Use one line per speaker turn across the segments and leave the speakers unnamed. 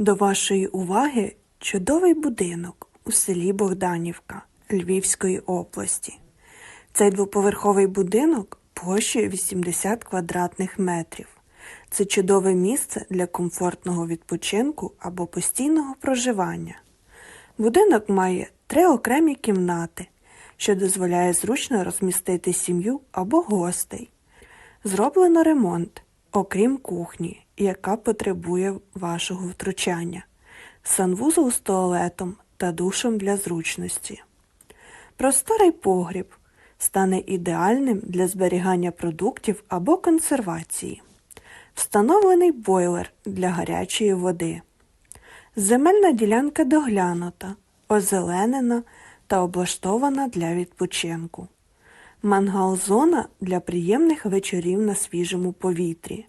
До вашої уваги чудовий будинок у селі Богданівка Львівської області. Цей двоповерховий будинок площею 80 квадратних метрів. Це чудове місце для комфортного відпочинку або постійного проживання. Будинок має три окремі кімнати, що дозволяє зручно розмістити сім'ю або гостей. Зроблено ремонт, окрім кухні, яка потребує вашого втручання, санвузол з туалетом та душем для зручності. Просторий погріб стане ідеальним для зберігання продуктів або консервації. Встановлений бойлер для гарячої води. Земельна ділянка доглянута, озеленена та облаштована для відпочинку. Мангал-зона для приємних вечорів на свіжому повітрі,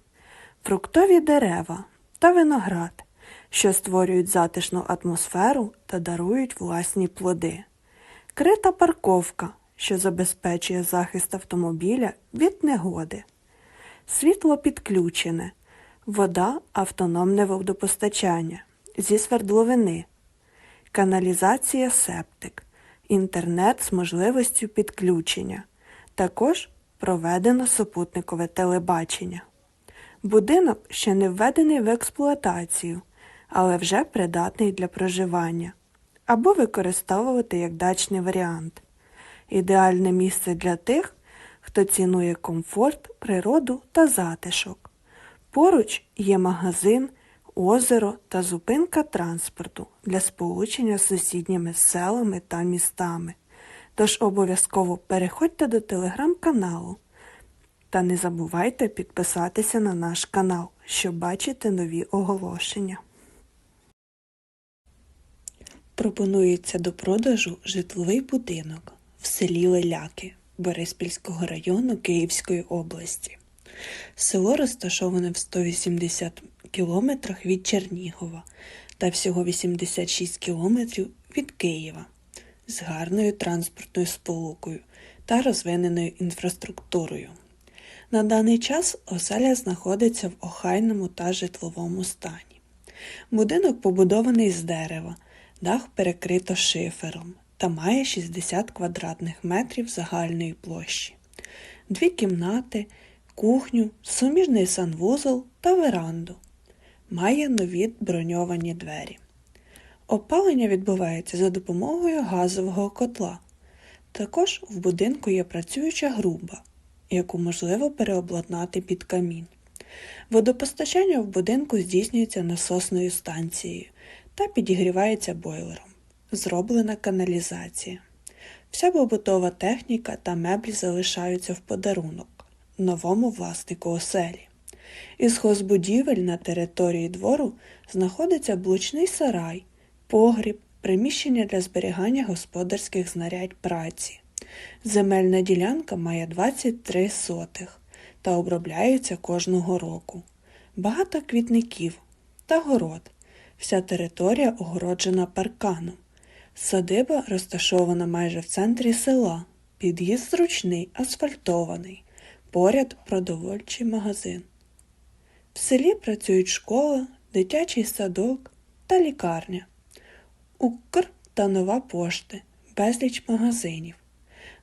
фруктові дерева та виноград, що створюють затишну атмосферу та дарують власні плоди. Крита парковка, що забезпечує захист автомобіля від негоди. Світло підключене, вода автономне водопостачання зі свердловини, каналізація септик, інтернет з можливістю підключення. Також проведено супутникове телебачення. Будинок ще не введений в експлуатацію, але вже придатний для проживання або використовувати як дачний варіант. Ідеальне місце для тих, хто цінує комфорт, природу та затишок. Поруч є магазин, озеро та зупинка транспорту для сполучення з сусідніми селами та містами. Тож обов'язково переходьте до телеграм-каналу та не забувайте підписатися на наш канал, щоб бачити нові оголошення. Пропонується до продажу житловий будинок в селі Леляки Бориспільського району Київської області. Село розташоване в 180 кілометрах від Чернігова та всього 86 кілометрів від Києва з гарною транспортною сполукою та розвиненою інфраструктурою. На даний час оселя знаходиться в охайному та житловому стані. Будинок побудований з дерева, дах перекрито шифером та має 60 квадратних метрів загальної площі, дві кімнати, кухню, суміжний санвузол та веранду. Має нові броньовані двері. Опалення відбувається за допомогою газового котла. Також в будинку є працююча груба, яку можливо переобладнати під камін. Водопостачання в будинку здійснюється насосною станцією та підігрівається бойлером. Зроблена каналізація. Вся побутова техніка та меблі залишаються в подарунок новому власнику оселі. Із хозбудівель на території двору знаходиться блочний сарай, погріб, приміщення для зберігання господарських знарядь праці. Земельна ділянка має 23 сотих та обробляється кожного року. Багато квітників та город. Вся територія огороджена парканом. Садиба розташована майже в центрі села. Під'їзд зручний, асфальтований. Поряд продовольчий магазин. В селі працюють школа, дитячий садок та лікарня. Укр та нова пошти, безліч магазинів.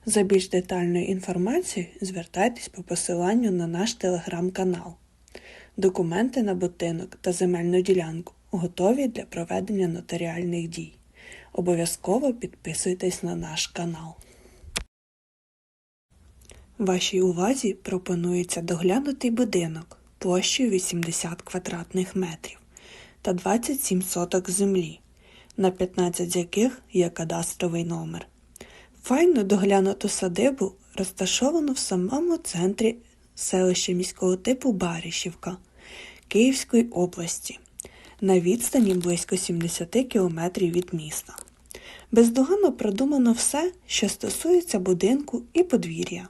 За більш детальною інформацією звертайтесь по посиланню на наш телеграм-канал. Документи на будинок та земельну ділянку готові для проведення нотаріальних дій. Обов'язково підписуйтесь на наш канал. Вашій увазі пропонується доглянутий будинок площею 80 квадратних метрів та 27 соток землі, на 15 з яких є кадастровий номер. Файно доглянуту садибу розташовано в самому центрі селища міського типу Баришівка Київської області на відстані близько 70 кілометрів від міста. Бездоганно продумано все, що стосується будинку і подвір'я,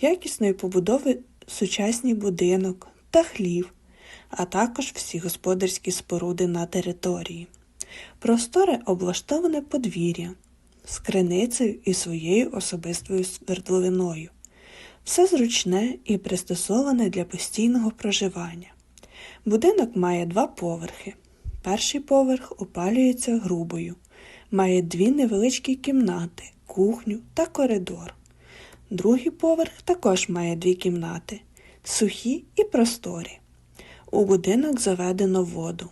якісної побудови сучасний будинок та хлів, а також всі господарські споруди на території. Просторе облаштоване подвір'я з криницею і своєю особистою свердловиною. Все зручне і пристосоване для постійного проживання. Будинок має два поверхи. Перший поверх опалюється грубою, має дві невеличкі кімнати, кухню та коридор. Другий поверх також має дві кімнати, сухі і просторі. У будинок заведено воду.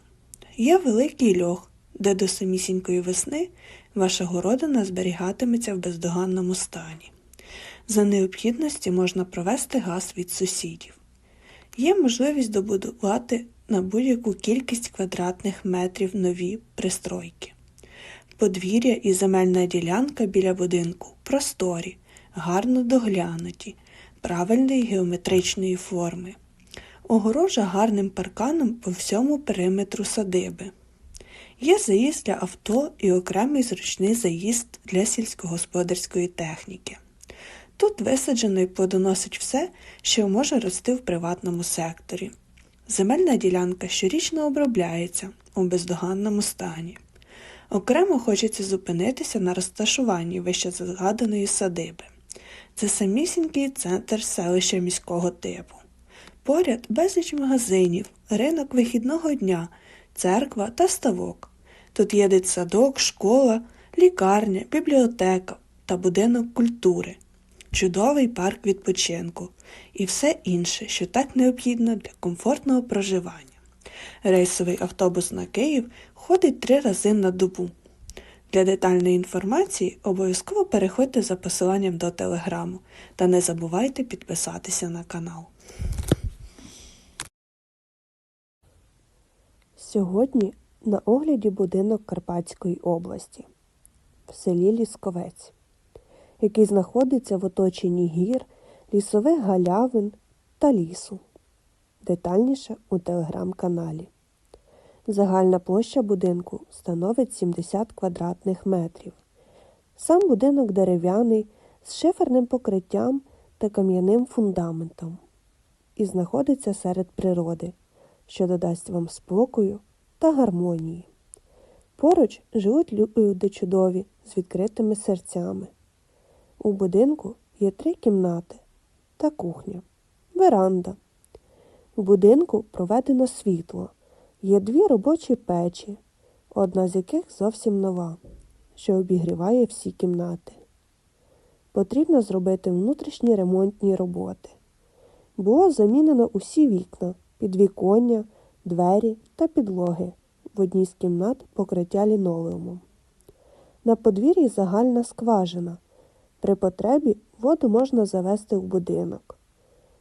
Є великий льох, де до самісінької весни ваша городина зберігатиметься в бездоганному стані. За необхідності можна провести газ від сусідів. Є можливість добудувати на будь-яку кількість квадратних метрів нові пристройки. Подвір'я і земельна ділянка біля будинку просторі, гарно доглянуті, правильної геометричної форми. Огорожа гарним парканом по всьому периметру садиби. Є заїзд для авто і окремий зручний заїзд для сільськогосподарської техніки. Тут висаджено і плодоносить все, що може рости в приватному секторі. Земельна ділянка щорічно обробляється у бездоганному стані. Окремо хочеться зупинитися на розташуванні вище згаданої садиби. Це самісінький центр селища міського типу. Поряд безліч магазинів, ринок вихідного дня, церква та ставок. Тут є дитсадок, школа, лікарня, бібліотека та будинок культури, чудовий парк відпочинку і все інше, що так необхідно для комфортного проживання. Рейсовий автобус на Київ ходить три рази на добу. Для детальної інформації обов'язково переходьте за посиланням до телеграму та не забувайте підписатися на канал.
Сьогодні на огляді будинок Карпатської області в селі Лісковець, який знаходиться в оточенні гір, лісових галявин та лісу. Детальніше у телеграм-каналі. Загальна площа будинку становить 70 квадратних метрів. Сам будинок дерев'яний з шиферним покриттям та кам'яним фундаментом і знаходиться серед природи, що додасть вам спокою та гармонії. Поруч живуть люди чудові з відкритими серцями. У будинку є три кімнати та кухня, веранда. У будинку проведено світло. Є дві робочі печі, одна з яких зовсім нова, що обігріває всі кімнати. Потрібно зробити внутрішні ремонтні роботи. Було замінено усі вікна, підвіконня, двері та підлоги. В одній з кімнат покриття лінолеумом. На подвір'ї загальна скважина. При потребі воду можна завести в будинок.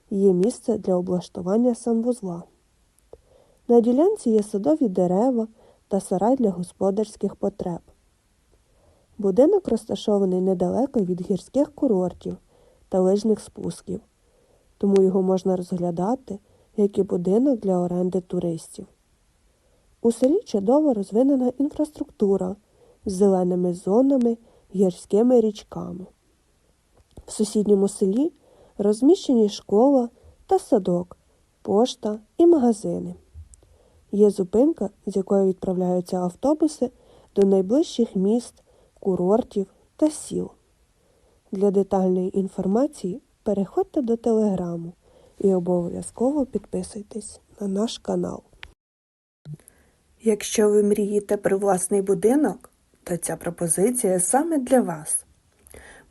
Є місце для облаштування санвузла. На ділянці є садові дерева та сарай для господарських потреб. Будинок розташований недалеко від гірських курортів та лижних спусків, тому його можна розглядати як і будинок для оренди туристів. У селі чудово розвинена інфраструктура з зеленими зонами, гірськими річками. В сусідньому селі розміщені школа та садок, пошта і магазини. Є зупинка, з якої відправляються автобуси до найближчих міст, курортів та сіл. Для детальної інформації переходьте до телеграму і обов'язково підписуйтесь на наш канал.
Якщо ви мрієте про власний будинок, то ця пропозиція саме для вас.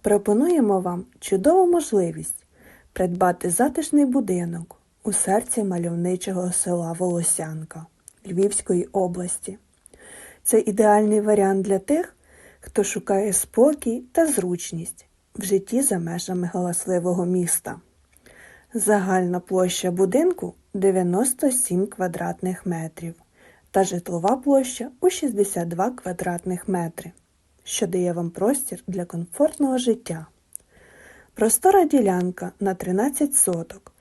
Пропонуємо вам чудову можливість придбати затишний будинок у серці мальовничого села Волосянка Львівської області. Це ідеальний варіант для тих, хто шукає спокій та зручність в житті за межами галасливого міста. Загальна площа будинку 97 квадратних метрів та житлова площа у 62 квадратних метри, що дає вам простір для комфортного життя. Простора ділянка на 13 соток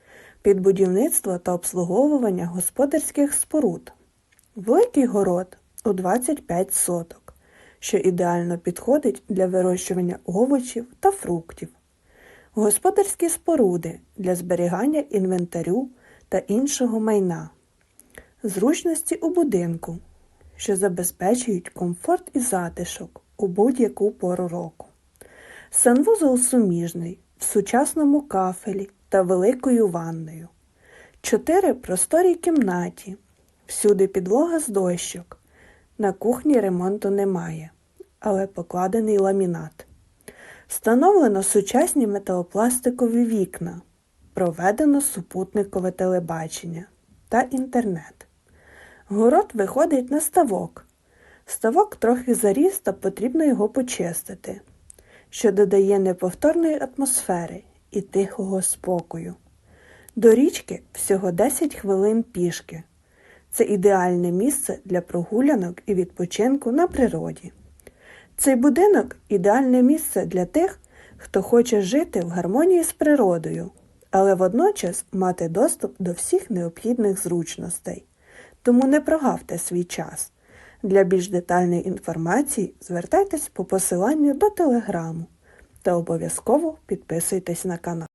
під будівництво та обслуговування господарських споруд, великий город у 25 соток, що ідеально підходить для вирощування овочів та фруктів, господарські споруди для зберігання інвентарю та іншого майна зручності у будинку, що забезпечують комфорт і затишок у будь-яку пору року. Санвузол суміжний в сучасному кафелі та великою ванною. Чотири просторі кімнаті, всюди підлога з дощок, На кухні ремонту немає, але покладений ламінат. Встановлено сучасні металопластикові вікна, проведено супутникове телебачення та інтернет. Город виходить на ставок. Ставок трохи заріс та потрібно його почистити, що додає неповторної атмосфери і тихого спокою. До річки всього 10 хвилин пішки. Це ідеальне місце для прогулянок і відпочинку на природі. Цей будинок ідеальне місце для тих, хто хоче жити в гармонії з природою, але водночас мати доступ до всіх необхідних зручностей. Тому не прогавте свій час. Для більш детальної інформації звертайтесь по посиланню до телеграму та обов'язково підписуйтесь на канал.